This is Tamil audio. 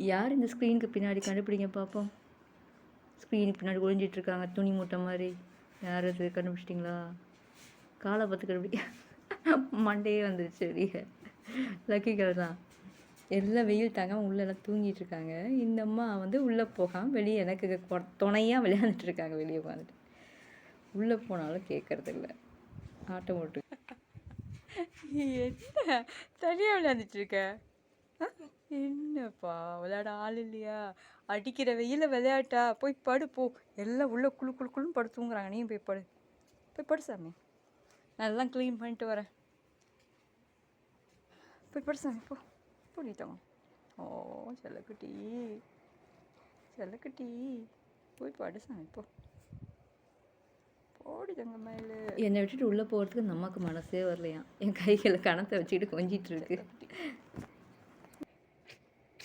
யார் இந்த ஸ்க்ரீனுக்கு பின்னாடி கண்டுபிடிங்க பார்ப்போம் ஸ்க்ரீனுக்கு பின்னாடி ஒழிஞ்சிட்ருக்காங்க துணி மூட்டை மாதிரி. யார் அது கண்டுபிடிச்சிட்டிங்களா? காலை பார்த்து கண்டுபிடி மண்டையே வந்துருச்சு வெளியே. லக்கி தான். எல்லாம் வெயில் தாங்க உள்ளெல்லாம் தூங்கிட்டு இருக்காங்க இந்த அம்மா வந்து உள்ளே போகாமல் வெளியே எனக்கு கொ- துணையா விளையாண்டுட்டு இருக்காங்க வெளியே உட்காந்துட்டு. உள்ளே போனாலும் கேட்கறதில்ல. இல்லை ஆட்டம் ஓட்டு என்ன? தனியாக விளையாண்டுட்டு இருக்க என்னப்பா விளையாட ஆள் இல்லையா? அடிக்கிற வெயில விளையாட்டா? போய் படு போ. எல்லாம் உள்ள குளு குளு குளுன்னு படு தூங்குறாங்க நீயும் போய் படு. போய் படு சாமி. நான் எல்லாம் க்ளீன் பண்ணிட்டு வரேன். போய் படு சாமி போ. போடிட்டோம் ஓ செல்லக்குட்டி செல்லக்குட்டி போய் படு சாமி போ. என்னை விட்டுட்டு உள்ளே போகிறதுக்கு நமக்கு மனசே வரலையாம். என் கைகளை கணத்தை வச்சுக்கிட்டு கொஞ்சிட்டு இருக்கு.